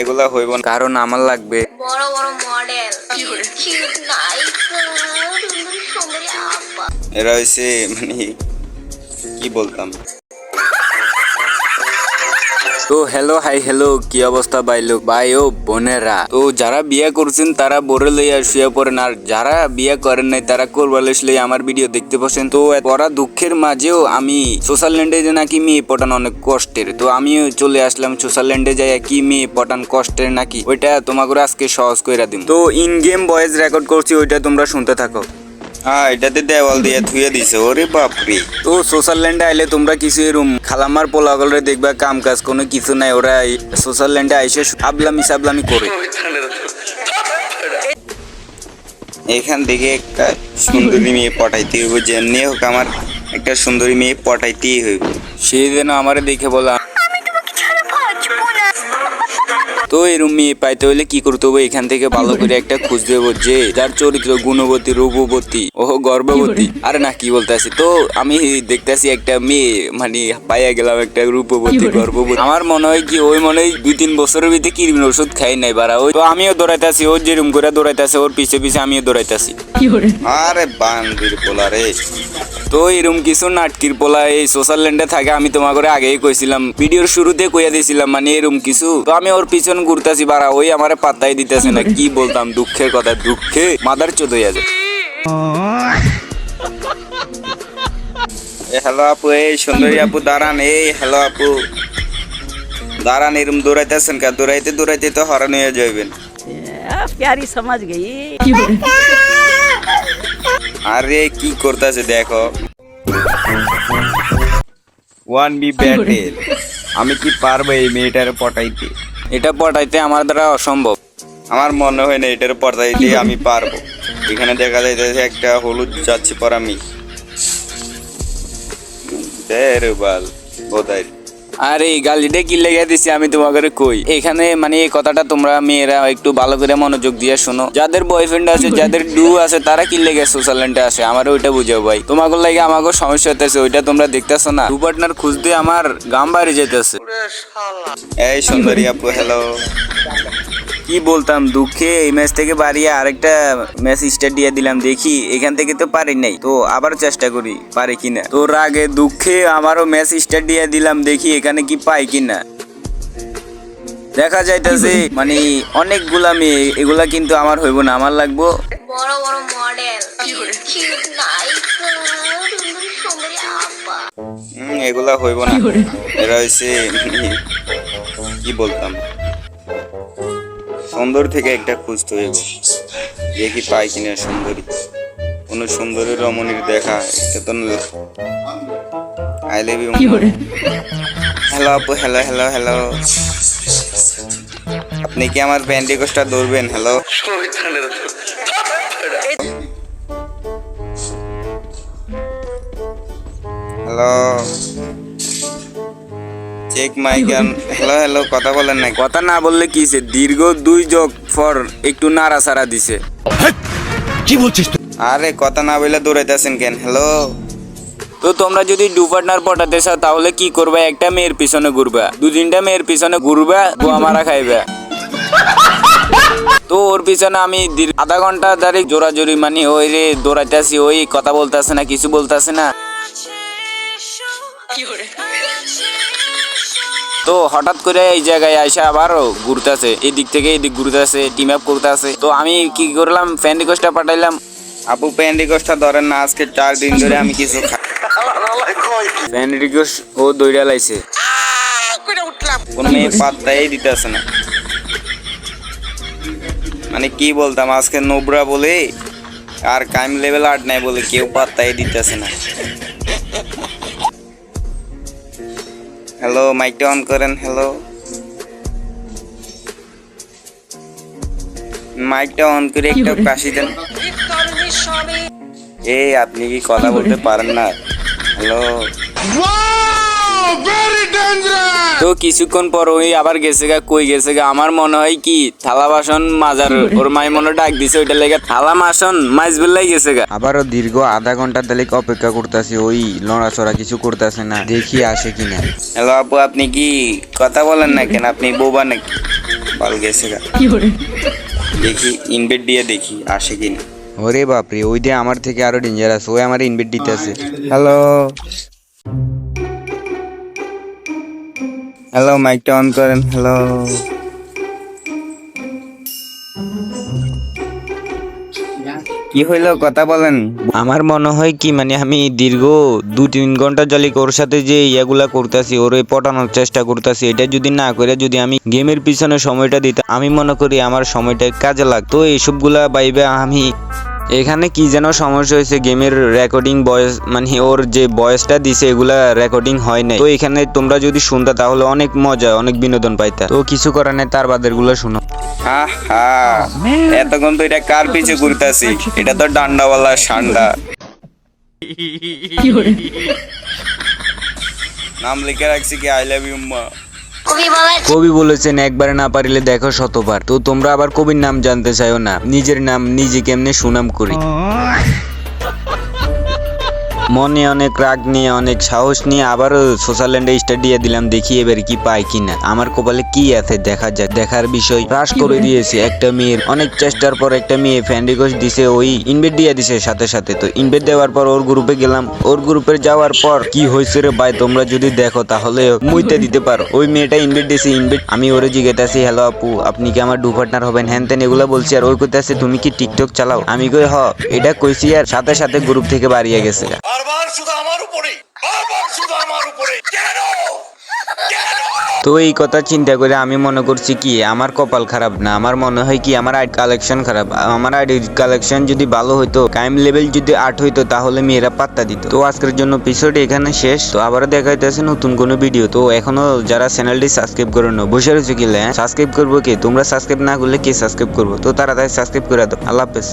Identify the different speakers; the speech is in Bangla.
Speaker 1: এগুলা হইব না। কারণ আমার লাগবে।
Speaker 2: বড় বড় মডেল।
Speaker 1: এরা হয়েছে মানে কি বলতাম? তো হ্যালো হাই হ্যালো কি অবস্থা ভাই লোক ভাই, ও বোনেরা। তো যারা বিয়ে করছেন, তারা বড় লইয়া শুয়ে পড়েন। আর যারা বিয়ে করেন নাই, তারা করবার লই আমার ভিডিও দেখতে পাচ্ছেন তো পড়া দুঃখের মাঝেও আমি সোশ্যাল ল্যান্ডে যে নাকি মেয়ে পটান অনেক কষ্টের। তো আমিও চলে আসলাম সোশ্যাল ল্যান্ডে যাই কি মেয়ে পটান কষ্টের নাকি? ওইটা তোমাকে আজকে সহজ করে দিন তো ইন গেম ভয়েস রেকর্ড করছি, ওইটা তোমরা শুনতে থাকো। হ্যাঁ এটাতে দেওয়াল থুয়ে দিছে। ওরে বাপরে। তো আইলে তোমরা কিছু নাই, ওরা সাবলামি এখান থেকে একটা সুন্দরী মেয়ে পটাইতে হইব, যেমনি হোক আমার একটা সুন্দরী মেয়ে পটাইতেই হইব। সেই যেন আমার দেখে বলা তো এরম মেয়ে পাইতে হলে কি করতে হবে এখান থেকে ভালো করে একটা খুঁজতে হবে যে যার চরিত্র গুণবতী রূপবতী ও গর্ভবতী। আরে না কি বলতে আছি তো আমি দেখতেছি একটা মেয়ে মানে পাইয়া গেলাম একটা রূপবতী গর্ভবতী। আমার মনে হয় কি ওই মনে হয় দুই তিন বছরের ভিতরে কিরমিন ওষুধ খাই নাই বারা ওই তো আমিও দৌড়াইতেছি ওর যেরকম করে দৌড়াইতেছে ওর পিছে পিছে আমিও দৌড়াইতেছি। আরে বান্দির পোলা রে। তো এরকম কিছু নাটকির পোলা এই সুইজারল্যান্ডে থাকে আমি তোমার করে আগেই কইছিলাম। ভিডিওর শুরুতে কইয়া দিয়েছিলাম মানে এরম কিছু। তো আমি ওর পিছন ঘুরতাছি বাড়া ওই আমার পাত্তাই দিতেছে না। কি বলতাম দুঃখের কথা দুঃখে মাদার চোদ হইয়া যায়। হ্যালো আপু এই সুন্দরী আপু দাঁড়ান এই হ্যালো আপু। দাঁড়ান এরম দৌড়াইতেছেন কা? দৌড়াইতে দৌড়াইতে তো হরান হয়ে যাইবেন।
Speaker 3: সমাজ গেই।
Speaker 1: আরে কি করতেছে দেখো। ওয়ান বি ব্যাটেল আমি কি পারব এই মেয়েটার পটাইতে? এটা পটাইতে আমার দ্বারা অসম্ভব। আমার মনে হয় না এটার পটাইতে আমি পারব। এখানে দেখা যাইতেছে একটা হলুদ যাচ্ছে পর আমি বাল বোধাই। আরে এই গালিটা কি লেগে দিছি আমি তোমাকে কই? এখানে মানে এই কথাটা তোমরা মেয়েরা একটু ভালো করে মনোযোগ দিয়ে শোনো। যাদের বয়ফ্রেন্ড আছে যাদের ডু আছে তারা কি লেগে সোশ্যাল ল্যান্ডে আসে? আমার ওইটা বুঝাও ভাই। তোমাকে লাগে আমাকে সমস্যা হতেছে ওইটা তোমরা দেখতেছো না। ডু পার্টনার খুঁজতে আমার গাম বাড়ি যেতেছে এই সুন্দরী আপু হ্যালো কি বলতাম দুঃখে এই ম্যাচ থেকে বাড়িয়ে আরেকটা ম্যাচ স্টার্ট দিয়ে দিলাম। দেখি এখান থেকে তো পারি নাই। তো আবার চেষ্টা করি পারি কিনা। তোর আগে দুঃখে আমারও ম্যাচ স্টার্ট দিয়ে দিলাম দেখি এখানে কি পাই কিনা। দেখা যাইতেছে মানে অনেকগুলা মেয়ে এগুলা কিন্তু আমার হইব না আমার লাগবো।
Speaker 2: বড় বড় মডেল কিউট নায়িকা সুন্দরী সুন্দরী আপা
Speaker 1: হুম, এগুলা হইব না। এরা হয়েছে কি বলতাম? সুন্দর থেকে একটা খুঁজতে হইব। দেখি পাই কিনা সুন্দরী। কোনো সুন্দরী রমণীর দেখা এটা তো আই লাভ ইউ হ্যালো আপু হ্যালো হ্যালো হ্যালো আপনি কি আমার ব্যান্ডিকোসটা ধরবেন? হ্যালো হ্যালো চেক মাই গান হ্যালো হ্যালো কথা বলেন না কথা না বললে কি সে দীর্ঘ দুই যোগ ফর একটু নাড়াচাড়া দিছে।
Speaker 4: কি বলছিস
Speaker 1: আরে কথা না বলে দৌড়াইতেছেন কেন? হ্যালো তো তোমরা যদি ডু পার্টনার পটাতে চাও তাহলে কি করবে? একটা মেয়ের পিছনে ঘুরবা। দু তিনটা মেয়ের পিছনে ঘুরবা গোয়া মারা খাইবা। তো ওর পিছনে আমি আধা ঘণ্টা ধরে জোরাজোরি মানে ওই রে দৌড়াইতেছি ওই কথা বলতেছে না কিছু বলতেছে না। তো হঠাৎ করে এই জায়গায় এসে আবারও ঘুরতেছে। এই দিক থেকে এই দিক ঘুরতেছে টিম আপ করতেছে। তো আমি কি করলাম? ফ্যান রিকোয়েস্টটা পাঠাইলাম। আপু ফ্যান রিকোয়েস্টটা ধরেন না আজকে চার দিন ধরে আমি কিছু ফ্যান রিকোয়েস্ট ও দৌড়া লাইছে। কোন মেয়ে পাত্তাই দিতেছে না। মানে কি বলতাম আজকে নোবরা বলে আর কাইম লেভেল আট নাই বলে কেউ পাত্তাই দিতেছে না। হ্যালো মাইকটা অন করেন হ্যালো মাইকটা অন করে একটা কাশি দেন। এই আপনি কি কথা বলতে পারেন না? হ্যালো তো কিছুক্ষণ পর ওই আবার গেছে গা কই গেছে গা? আমার মনে হয় কি থালা বাসন মাজার ওর মাই মনে ডাক দিছে ওইটা লেগে থালা বাসন মাছ বেলাই গেছে গা।
Speaker 5: আবারও দীর্ঘ আধা ঘণ্টা তালিক অপেক্ষা করতেছি ওই লড়াচড়া কিছু করতেছে না দেখি আসে কিনা।
Speaker 1: হ্যালো আপু আপনি কি কথা বলেন না কেন? আপনি বোবা নাকি? বাল গেছে গা। দেখি ইনভেট দিয়ে দেখি আসে কিনা।
Speaker 5: ওরে বাপরে ওই দিয়ে আমার থেকে আরও ডেঞ্জারাস ওই আমার ইনভাইট দিতেছে। হ্যালো।
Speaker 1: হ্যালো মাইকটা অন করেন হ্যালো কি হইল, কথা বলেন।
Speaker 5: আমার মনে হয় কি মানে আমি দীর্ঘ দু তিন ঘণ্টা জলি ওর সাথে যে ইয়াগুলা করতেছি, ওর পটানোর চেষ্টা করতেছি, এটা যদি না করে যদি আমি গেমের পিছনে সময়টা দিতাম, আমি মনে করি আমার সময়টা কাজে লাগতো। এইসবগুলা বাইবে আমি এখানে কি যেন সমস্যা হয়েছে গেমের রেকর্ডিং বয়েস মানে ওর যে বয়সটা দিছে এগুলা রেকর্ডিং হয় নাই। তো এখানে তোমরা যদি শুনতা তাহলে অনেক মজা অনেক বিনোদন পাইতা। তো কিছু করার নেই তার বাদেরগুলো শুনো।
Speaker 1: আহা! এতক্ষণ তো এটা কার পিছে ঘুরতেছি? এটা তো ডান্ডাওয়ালা সান্ডা। নাম লিখে রাখছি কি আই লাভ ইউ মা
Speaker 2: কবি
Speaker 5: বলেছেন একবারে না পারিলে দেখো শতবার। তো তোমরা আবার কবির নাম জানতে চাইও না। নিজের নাম নিজে কেমনে সুনাম করি? মনে অনেক রাগ নিয়ে অনেক সাহস নিয়ে আবারও সোশ্যাল ল্যান্ডে স্টার দিলাম দেখি এবার কি পাই কিনা। আমার কপালে কি আছে দেখা যাক। দেখার বিষয় হ্রাস করে দিয়েছে একটা মেয়ের। অনেক চেষ্টার পর একটা মেয়ে ফ্যান রিকোয়েস্ট দিছে ওই ইনভেট দিয়ে দিছে সাথে সাথে। তো ইনভেট দেওয়ার পর ওর গ্রুপে গেলাম। ওর গ্রুপে যাওয়ার পর কি হয়েছে রে ভাই তোমরা যদি দেখো তাহলে মুইতে দিতে পারো। ওই মেয়েটা ইনভেট দিয়েছে ইনভেট আমি ওরে জিজ্ঞেতাছি হ্যালো আপু আপনি কি আমার ডু পার্টনার হবেন? হ্যান তেন এগুলা বলছি আর ওই কইতাছে তুমি কি টিকটক চালাও? আমি কই হ। এটা কইছি আর সাথে সাথে গ্রুপ থেকে বাড়িয়ে গেছে।
Speaker 4: বারবার শুধু আমার উপরে বারবার শুধু আমার উপরে কেন?
Speaker 5: তো এই কথা চিন্তা করে আমি মনে করছি কি, আমার কপাল খারাপ না, আমার মনে হয় কি আমার আইডি কালেকশন খারাপ। আমার আইডি কালেকশন যদি ভালো হইতো টাইম লেভেল যদি আট হইতো, তাহলে মেয়েরা পাত্তা দিত। তো আজকের জন্য এপিসোড এখানে শেষ। তো আবার দেখা হইতেছে নতুন কোনো ভিডিও তো এখনও যারা চ্যানেলটি সাবস্ক্রাইব করে নাও বসে রয়েছে কি সাবস্ক্রাইব করব কি? তোমরা সাবস্ক্রাইব না করলে কে সাবস্ক্রাইব করব? তো তাড়াতাড়ি সাবস্ক্রাইব করে দাও। আল্লাহ হাফেজ।